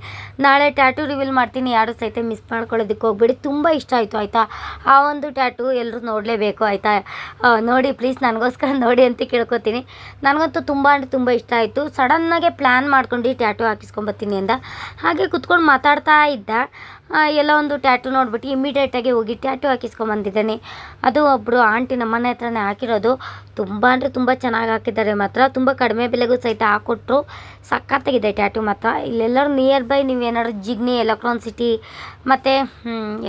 S1: ನಾಳೆ ಟ್ಯಾಟು ರಿವೀಲ್ ಮಾಡ್ತೀನಿ. ಯಾರು ಸಹಿತ ಮಿಸ್ ಮಾಡ್ಕೊಳ್ಳೋದಕ್ಕೆ ಹೋಗ್ಬೇಡಿ. ತುಂಬ ಇಷ್ಟ ಆಯಿತು, ಆಯಿತಾ? ಆ ಒಂದು ಟ್ಯಾಟು ಎಲ್ಲರೂ ನೋಡಲೇಬೇಕು, ಆಯಿತಾ? ನೋಡಿ ಪ್ಲೀಸ್ ನನಗೋಸ್ಕರ ನೋಡಿ ಅಂತ ಕೇಳ್ಕೊತೀನಿ. ನನಗಂತೂ ತುಂಬ ಅಂದರೆ ತುಂಬ ಇಷ್ಟ ಆಯಿತು. ಸಡನ್ನಾಗೆ ಪ್ಲ್ಯಾನ್ ಮಾಡ್ಕೊಂಡು ಟ್ಯಾಟು ಹಾಕಿಸ್ಕೊಂಬತ್ತೀನಿ ಅಂದ. ಹಾಗೆ ಕುತ್ಕೊಂಡು ಮಾತಾಡ್ತಾ ಇದ್ದ. ಎಲ್ಲ ಒಂದು ಟ್ಯಾಟು ನೋಡ್ಬಿಟ್ಟು ಇಮಿಡಿಯೇಟಾಗಿ ಹೋಗಿ ಟ್ಯಾಟು ಹಾಕಿಸ್ಕೊಂಬಂದಿದ್ದಾನೆ. ಅದು ಒಬ್ಬರು ಆಂಟಿ ನಮ್ಮನೆ ಹತ್ರನೇ ಹಾಕಿರೋದು. ತುಂಬ ಅಂದರೆ ತುಂಬ ಚೆನ್ನಾಗಿ ಹಾಕಿದ್ದಾರೆ ಮಾತ್ರ. ತುಂಬ ಕಡಿಮೆ ಬೆಲೆಗೂ ಸಹಿತ ಹಾಕ್ಕೊಟ್ರು ಸಖತ್ತಾಗಿದೆ ಟ್ಯಾಟು ಮಾತ್ರ. ಇಲ್ಲೆಲ್ಲರೂ ನಿಯರ್ ಬೈ ನೀವು ಏನಾದ್ರು ಜಿಗ್ನಿ, ಎಲೆಕ್ಟ್ರಾನ್ ಸಿಟಿ, ಮತ್ತು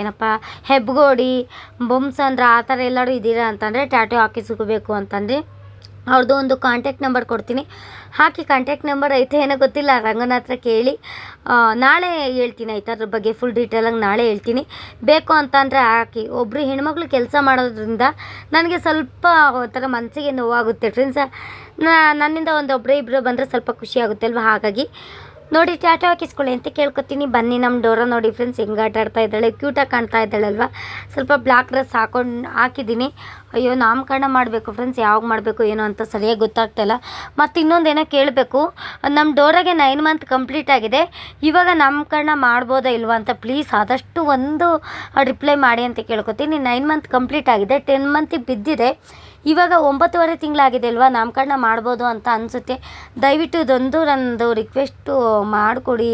S1: ಏನಪ್ಪ ಹೆಬ್ಗೋಡಿ ಬೊಮ್ಸಂದ್ರ ಆ ಥರ ಎಲ್ಲರೂ ಇದ್ದೀರಾ ಅಂತಂದರೆ ಟ್ಯಾಟು ಹಾಕಿಸ್ಕೋಬೇಕು ಅಂತಂದರೆ ಅವ್ರದ್ದು ಒಂದು ಕಾಂಟ್ಯಾಕ್ಟ್ ನಂಬರ್ ಕೊಡ್ತೀನಿ. ಹಾಕಿ ಕಾಂಟ್ಯಾಕ್ಟ್ ನಂಬರ್ ಐತೆ ಏನೋ ಗೊತ್ತಿಲ್ಲ, ರಂಗನ ಹತ್ರ ಕೇಳಿ. ನಾಳೆ ಹೇಳ್ತೀನಿ ಆಯ್ತು ಅದ್ರ ಬಗ್ಗೆ ಫುಲ್ ಡೀಟೇಲಾಗಿ ನಾಳೆ ಹೇಳ್ತೀನಿ. ಬೇಕು ಅಂತಂದರೆ ಹಾಕಿ. ಒಬ್ಬರು ಹೆಣ್ಮಕ್ಳು ಕೆಲಸ ಮಾಡೋದ್ರಿಂದ ನನಗೆ ಸ್ವಲ್ಪ ಒಂಥರ ಮನಸ್ಸಿಗೆ ನೋವಾಗುತ್ತೆ ಫ್ರೆಂಡ್ಸ್ ನನ್ನಿಂದ ಒಂದು ಒಬ್ಬರೇ ಇಬ್ಬರು ಬಂದರೆ ಸ್ವಲ್ಪ ಖುಷಿ ಆಗುತ್ತೆ ಅಲ್ವಾ ಹಾಗಾಗಿ ನೋಡಿ ಟ್ಯಾಟೋ ಹಾಕಿಸ್ಕೊಳ್ಳಿ ಅಂತ ಕೇಳ್ಕೊತೀನಿ. ಬನ್ನಿ ನಮ್ಮ ಡೋರ ನೋಡಿ ಫ್ರೆಂಡ್ಸ್ ಹೆಂಗೆ ಆಟ ಆಡ್ತಾ ಇದ್ದಾಳೆ. ಕ್ಯೂಟಾಗಿ ಕಾಣ್ತಾ ಇದ್ದಾಳಲ್ವ ಸ್ವಲ್ಪ ಬ್ಲ್ಯಾಕ್ ಡ್ರೆಸ್ ಹಾಕೊಂಡು ಹಾಕಿದ್ದೀನಿ. ಅಯ್ಯೋ, ನಾಮಕರಣ ಮಾಡಬೇಕು ಫ್ರೆಂಡ್ಸ್ ಯಾವಾಗ ಮಾಡಬೇಕು, ಏನೋ ಅಂತ ಸರಿಯಾಗಿ ಗೊತ್ತಾಗ್ತಾಯಿಲ್ಲ ಮತ್ತು ಇನ್ನೊಂದೇನೋ ಕೇಳಬೇಕು. ನಮ್ಮ ಡೋರಾಗೆ ನೈನ್ ಮಂತ್ ಕಂಪ್ಲೀಟ್ ಆಗಿದೆ. ಇವಾಗ ನಾಮಕರಣ ಮಾಡ್ಬೋದಾ ಇಲ್ವಾ ಅಂತ ಪ್ಲೀಸ್ ಆದಷ್ಟು ಒಂದು ರಿಪ್ಲೈ ಮಾಡಿ ಅಂತ ಕೇಳ್ಕೊತೀನಿ. ನೈನ್ ಮಂತ್ ಕಂಪ್ಲೀಟ್ ಆಗಿದೆ. ಟೆನ್ ಮಂತಿಗೆ ಬಿದ್ದಿದೆ. ಇವಾಗ ಒಂಬತ್ತುವರೆ ತಿಂಗಳಾಗಿದೆ ಅಲ್ವಾ? ನಾಮಕರಣ ಮಾಡ್ಬೋದು ಅಂತ ಅನಿಸುತ್ತೆ. ದಯವಿಟ್ಟು ಇದೊಂದು ನನ್ನದು ರಿಕ್ವೆಸ್ಟು ಮಾಡಿಕೊಡಿ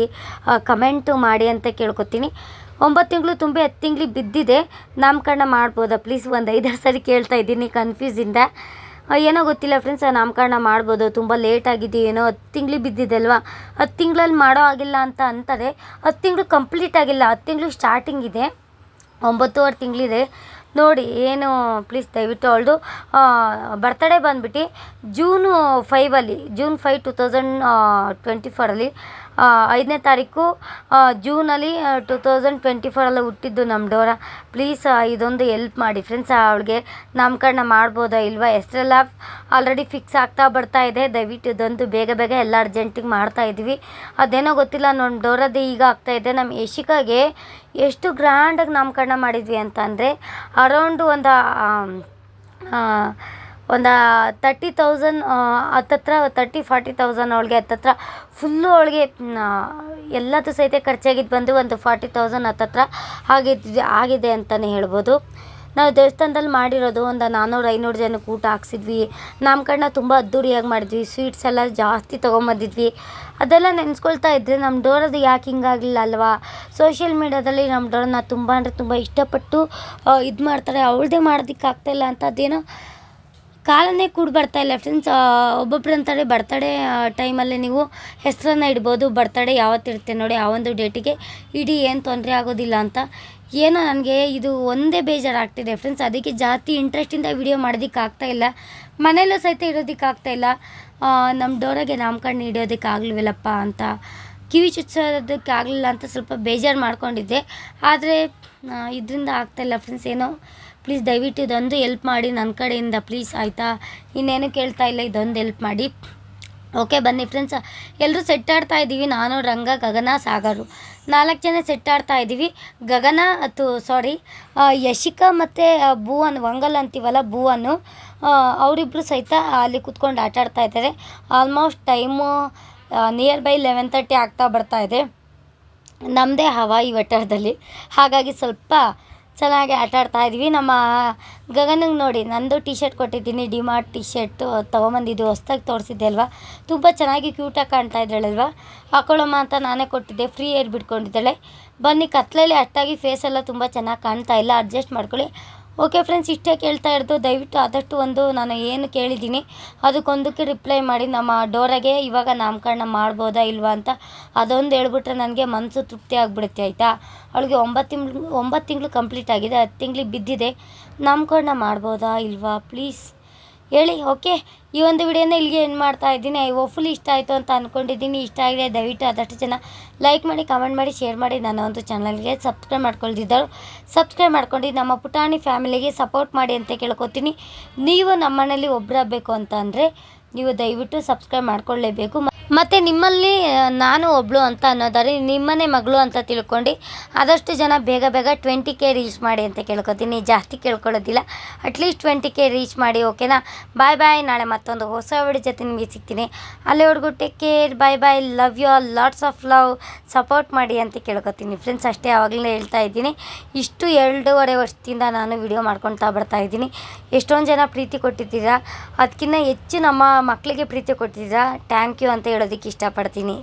S1: ಕಮೆಂಟು ಮಾಡಿ ಅಂತ ಕೇಳ್ಕೊತೀನಿ. ಒಂಬತ್ತು ತಿಂಗಳು ತುಂಬಿ ಹತ್ತು ತಿಂಗ್ಳಿಗೆ ಬಿದ್ದಿದೆ. ನಾಮಕರಣ ಮಾಡ್ಬೋದಾ? ಪ್ಲೀಸ್ ಒಂದು ಐದಾರು ಸರಿ ಕೇಳ್ತಾ ಇದ್ದೀನಿ ಕನ್ಫ್ಯೂಸಿಂದ ಏನೋ ಗೊತ್ತಿಲ್ಲ ಫ್ರೆಂಡ್ಸ್ ನಾಮಕರಣ ಮಾಡ್ಬೋದು. ತುಂಬ ಲೇಟ್ ಆಗಿದೆ ಏನೋ? ಹತ್ತು ತಿಂಗ್ಳಿಗೆ ಬಿದ್ದಿದೆ ಅಲ್ವಾ? ಹತ್ತು ತಿಂಗಳಲ್ಲಿ ಮಾಡೋ ಆಗಿಲ್ಲ ಅಂತ ಅಂತಾರೆ. ಹತ್ತು ತಿಂಗಳು ಕಂಪ್ಲೀಟ್ ಆಗಿಲ್ಲ. ಹತ್ತು ತಿಂಗಳು ಸ್ಟಾರ್ಟಿಂಗ್ ಇದೆ. ಒಂಬತ್ತುವರೆ ತಿಂಗಳಿದೆ. ನೋಡಿ, ಏನು ಪ್ಲೀಸ್ ದಯವಿಟ್ಟು ಅವಳದು ಬರ್ತಡೇ ಬಂದ್ಬಿಟ್ಟು June ಫೈವಲ್ಲಿ June five two thousand twenty ಫೋರಲ್ಲಿ ಐದನೇ ತಾರೀಕು ಜೂನಲ್ಲಿ ಟು ತೌಸಂಡ್ ಟ್ವೆಂಟಿ ಫೋರಲ್ಲಿ ಹುಟ್ಟಿದ್ದು ನಮ್ಮ ಡೋರ. ಪ್ಲೀಸ್ ಇದೊಂದು ಎಲ್ಪ್ ಮಾಡಿ. ಫ್ರೆಂಡ್ಸ್ ಅವಳಿಗೆ ನಾಮಕರಣ ಮಾಡ್ಬೋದಾ ಇಲ್ವಾ? ಹೆಸ್ರೆಲ್ಲ ಆಲ್ರೆಡಿ ಫಿಕ್ಸ್ ಆಗ್ತಾ ಬರ್ತಾ ಇದೆ. ದಯವಿಟ್ಟು ಇದೊಂದು ಬೇಗ ಬೇಗ ಎಲ್ಲ ಅರ್ಜೆಂಟಿಗೆ ಮಾಡ್ತಾ ಇದ್ವಿ. ಅದೇನೋ ಗೊತ್ತಿಲ್ಲ ನಮ್ಮ ಡೋರದ್ದು ಈಗ ಆಗ್ತಾ ಇದೆ. ನಮ್ಮ ಯಶಿಕಾಗೆ ಎಷ್ಟು ಗ್ರ್ಯಾಂಡಾಗಿ ನಾಮಕರಣ ಮಾಡಿದ್ವಿ ಅಂತ ಅಂದರೆ ಅರೌಂಡ್ ಒಂದು ಒಂದು ತರ್ಟಿ ತೌಸಂಡ್ ಹತ್ತತ್ರ ತರ್ಟಿ ಫಾರ್ಟಿ ತೌಸಂಡ್ ಅವಳಿಗೆ ಹತ್ತತ್ರ ಫುಲ್ಲು ಅವಳಿಗೆ ಎಲ್ಲದೂ ಸಹಿತ ಖರ್ಚಾಗಿದ್ದು ಬಂದು ಒಂದು ಫಾರ್ಟಿ ತೌಸಂಡ್ ಹತ್ತತ್ರ ಆಗಿದ್ದು ಆಗಿದೆ ಅಂತಲೇ ಹೇಳ್ಬೋದು. ನಾವು ದೇವಸ್ಥಾನದಲ್ಲಿ ಮಾಡಿರೋದು ಒಂದು ನಾನ್ನೂರು ಐನೂರು ಜನಕ್ಕೆ ಊಟ ಹಾಕ್ಸಿದ್ವಿ. ನಾಮಕರಣ ತುಂಬ ಅದ್ದೂರಿಯಾಗಿ ಮಾಡಿದ್ವಿ. ಸ್ವೀಟ್ಸ್ ಎಲ್ಲ ಜಾಸ್ತಿ ತೊಗೊಂಬಂದಿದ್ವಿ. ಅದೆಲ್ಲ ನೆನೆಸ್ಕೊಳ್ತಾ ಇದ್ದರೆ ನಮ್ಮ ಡೋರದು ಯಾಕೆ ಹಿಂಗಾಗಲಿಲ್ಲ ಅಲ್ವಾ? ಸೋಷಿಯಲ್ ಮೀಡ್ಯಾದಲ್ಲಿ ನಮ್ಮ ಡೋರನ್ನ ತುಂಬ ಅಂದರೆ ತುಂಬ ಇಷ್ಟಪಟ್ಟು ಇದು ಮಾಡ್ತಾರೆ. ಅವಳದೇ ಮಾಡೋದಕ್ಕೆ ಆಗ್ತಾಯಿಲ್ಲ ಅಂತ ಅದೇನೋ ಕಾಲನೇ ಕೂಡ ಬರ್ತಾ ಇಲ್ಲ ಫ್ರೆಂಡ್ಸ್ ಒಬ್ಬೊಬ್ರು ಅಂತಾರೆ ಬರ್ತಡೇ ಟೈಮಲ್ಲಿ ನೀವು ಹೆಸರನ್ನ ಇಡ್ಬೋದು. ಬರ್ತಡೇ ಯಾವತ್ತಿರುತ್ತೆ ನೋಡಿ, ಆ ಒಂದು ಡೇಟಿಗೆ ಇಡೀ ಏನು ತೊಂದರೆ ಆಗೋದಿಲ್ಲ ಅಂತ. ಏನೋ ನನಗೆ ಇದು ಒಂದೇ ಬೇಜಾರಾಗ್ತಿದೆ ಫ್ರೆಂಡ್ಸ್ ಅದಕ್ಕೆ ಜಾಸ್ತಿ ಇಂಟ್ರೆಸ್ಟಿಂದ ವಿಡಿಯೋ ಮಾಡೋದಕ್ಕೆ ಇಲ್ಲ. ಮನೇಲೂ ಸಹಿತ ಆಗ್ತಾ ಇಲ್ಲ. ನಮ್ಮ ಡೋರಾಗೆ ನಾಮಕರಣ ಹಿಡಿಯೋದಕ್ಕೆ ಆಗ್ಲಿಲ್ಲಪ್ಪ ಅಂತ. ಕಿವಿ ಚುಚ್ಚೋದಕ್ಕೆ ಆಗಲಿಲ್ಲ ಅಂತ ಸ್ವಲ್ಪ ಬೇಜಾರು ಮಾಡ್ಕೊಂಡಿದ್ದೆ. ಆದರೆ ಇದರಿಂದ ಆಗ್ತಾಯಿಲ್ಲ ಫ್ರೆಂಡ್ಸ್ ಏನೋ ಪ್ಲೀಸ್ ದಯವಿಟ್ಟು ಇದೊಂದು ಎಲ್ಪ್ ಮಾಡಿ ನನ್ನ ಕಡೆಯಿಂದ ಪ್ಲೀಸ್, ಆಯಿತಾ? ಇನ್ನೇನು ಕೇಳ್ತಾ ಇಲ್ಲ, ಇದೊಂದು ಎಲ್ಪ್ ಮಾಡಿ. ಓಕೆ, ಬನ್ನಿ ಫ್ರೆಂಡ್ಸ್. ಎಲ್ಲರೂ ಸೆಟ್ ಆಡ್ತಾ ಇದ್ದೀವಿ. ನಾನು, ರಂಗ, ಗಗನ, ಸಾಗರು. ನಾಲ್ಕು ಜನ ಸೆಟ್ ಆಡ್ತಾ ಇದ್ದೀವಿ. ಗಗನ ಅಥ್ ಸಾರಿ ಯಶಿಕಾ ಮತ್ತು ಭುವನ್, ವಂಗಲ್ ಅಂತೀವಲ್ಲ, ಭುವನು. ಅವರಿಬ್ಬರು ಸಹಿತ ಅಲ್ಲಿ ಕುತ್ಕೊಂಡು ಆಟ ಆಡ್ತಾ ಇದ್ದಾರೆ. Almost time near by eleven thirty ಆಗ್ತಾ ಬರ್ತಾ ಇದೆ. ನಮ್ಮದೇ ಹವಾ ಈ ಹಾಗಾಗಿ ಸ್ವಲ್ಪ ಚೆನ್ನಾಗಿ ಆಟ ಆಡ್ತಾ ಇದ್ವಿ. ನಮ್ಮ ಗಗನಿಗೆ ನೋಡಿ ನಂದು ಟಿ ಶರ್ಟ್ ಕೊಟ್ಟಿದ್ದೀನಿ ಡಿ ಮಾರ್ಟ್ ಟಿ ಶರ್ಟು ತೊಗೊಂಬಂದಿದ್ದು, ಹೊಸ್ದಾಗಿ ತೋರಿಸಿದ್ದೆ ಅಲ್ವಾ? ತುಂಬ ಚೆನ್ನಾಗಿ ಕ್ಯೂಟಾಗಿ ಕಾಣ್ತಾ ಇದ್ದಾಳಲ್ವಾ ಹಾಕೊಳ್ಳಮ್ಮ ಅಂತ ನಾನೇ ಕೊಟ್ಟಿದ್ದೆ ಫ್ರೀ ಏರ್ ಬಿಟ್ಕೊಂಡಿದ್ದಾಳೆ. ಬನ್ನಿ ಕತ್ತಲಲ್ಲಿ ಅಟ್ಟಾಗಿ ಫೇಸ್ ಎಲ್ಲ ತುಂಬ ಚೆನ್ನಾಗಿ ಕಾಣ್ತಾ ಇಲ್ಲ. ಅಡ್ಜಸ್ಟ್ ಮಾಡ್ಕೊಳ್ಳಿ. ಓಕೆ ಫ್ರೆಂಡ್ಸ್, ಇಷ್ಟೇ ಕೇಳ್ತಾ ಇರೋದು. ದಯವಿಟ್ಟು ಆದಷ್ಟು ಒಂದು ನಾನು ಏನು ಕೇಳಿದ್ದೀನಿ, ಅದಕ್ಕೊಂದಕ್ಕೆ ರಿಪ್ಲೈ ಮಾಡಿ. ನಮ್ಮ ಡೋರಾಗೆ ಇವಾಗ ನಾಮಕರಣ ಮಾಡ್ಬೋದಾ ಇಲ್ವಾ ಅಂತ ಅದೊಂದು ಹೇಳ್ಬಿಟ್ರೆ ನನಗೆ ಮನಸ್ಸು ತೃಪ್ತಿ ಆಗಿಬಿಡುತ್ತೆ, ಆಯಿತಾ? ಅವಳಿಗೆ ಒಂಬತ್ತು ತಿಂಗಳು ಒಂಬತ್ತು ತಿಂಗಳು ಕಂಪ್ಲೀಟ್ ಆಗಿದೆ, ಹತ್ತು ತಿಂಗಳಿಗೆ ಬಿದ್ದಿದೆ. ನಾಮಕರಣ ಮಾಡ್ಬೋದಾ ಇಲ್ವಾ? ಪ್ಲೀಸ್ ಹೇಳಿ, ಓಕೆ? ಈ ಒಂದು ವಿಡಿಯೋನ ಇಲ್ಲಿಗೆ ಏನು ಮಾಡ್ತಾ ಇದ್ದೀನಿ. ಫುಲ್ ಇಷ್ಟ ಆಯಿತು ಅಂತ ಅಂದ್ಕೊಂಡಿದ್ದೀನಿ ಇಷ್ಟ ಆಗಿದೆ, ದಯವಿಟ್ಟು ಆದಷ್ಟು ಜನ ಲೈಕ್ ಮಾಡಿ ಕಮೆಂಟ್ ಮಾಡಿ ಶೇರ್ ಮಾಡಿ ನನ್ನ ಒಂದು ಚಾನಲ್ಗೆ ಸಬ್ಸ್ಕ್ರೈಬ್ ಮಾಡ್ಕೊಳ್ದಿದ್ದರು ಸಬ್ಸ್ಕ್ರೈಬ್ ಮಾಡ್ಕೊಂಡು ನಮ್ಮ ಪುಟಾಣಿ ಫ್ಯಾಮಿಲಿಗೆ ಸಪೋರ್ಟ್ ಮಾಡಿ ಅಂತ ಕೇಳ್ಕೊತೀನಿ. ನೀವು ನಮ್ಮನೇಲಿ ಒಬ್ಬರಾಗಬೇಕು ಅಂತ ಅಂದರೆ ನೀವು ದಯವಿಟ್ಟು ಸಬ್ಸ್ಕ್ರೈಬ್ ಮಾಡ್ಕೊಳ್ಳೇಬೇಕು ಮತ್ತು ನಿಮ್ಮಲ್ಲಿ ನಾನು ಒಬ್ಬಳು ಅಂತ ಅನ್ನೋದಾದ್ರೆ, ನಿಮ್ಮನೆ ಮಗಳು ಅಂತ ತಿಳ್ಕೊಂಡು ಆದಷ್ಟು ಜನ ಬೇಗ ಬೇಗ ಟ್ವೆಂಟಿ ಕೆ ರೀಚ್ ಮಾಡಿ ಅಂತ ಕೇಳ್ಕೊತೀನಿ. ಜಾಸ್ತಿ ಕೇಳ್ಕೊಳ್ಳೋದಿಲ್ಲ. At least twenty K reach ಮಾಡಿ ಓಕೆನಾ ಬಾಯ್ ಬಾಯ್ ನಾಳೆ ಮತ್ತೊಂದು ಹೊಸ ವಿಡಿಯೋ ಜೊತೆ ನಿಮಗೆ ಸಿಗ್ತೀನಿ. ಅಲ್ಲಿವರೆಗೂ take care bye bye love you all lots of love support ಮಾಡಿ ಅಂತ ಕೇಳ್ಕೊತೀನಿ. ಫ್ರೆಂಡ್ಸ್ ಅಷ್ಟೇ ಆವಾಗಲೇ ಹೇಳ್ತಾ ಇದ್ದೀನಿ. ಇಷ್ಟು ಎರಡೂವರೆ ವರ್ಷದಿಂದ ನಾನು ವಿಡಿಯೋ ಮಾಡ್ಕೊತಾ ಬರ್ತಾ ಇದ್ದೀನಿ. ಎಷ್ಟೊಂದು ಜನ ಪ್ರೀತಿ ಕೊಟ್ಟಿದ್ದೀರಾ? ಅದಕ್ಕಿಂತ ಹೆಚ್ಚು ನಮ್ಮ ಮಕ್ಕಳಿಗೆ ಪ್ರೀತಿ ಕೊಟ್ಟಿದ್ದೀರಾ? ಥ್ಯಾಂಕ್ ಯು ಅಂತ ಹೇಳೋದಕ್ಕೆ ಇಷ್ಟಪಡ್ತೀನಿ.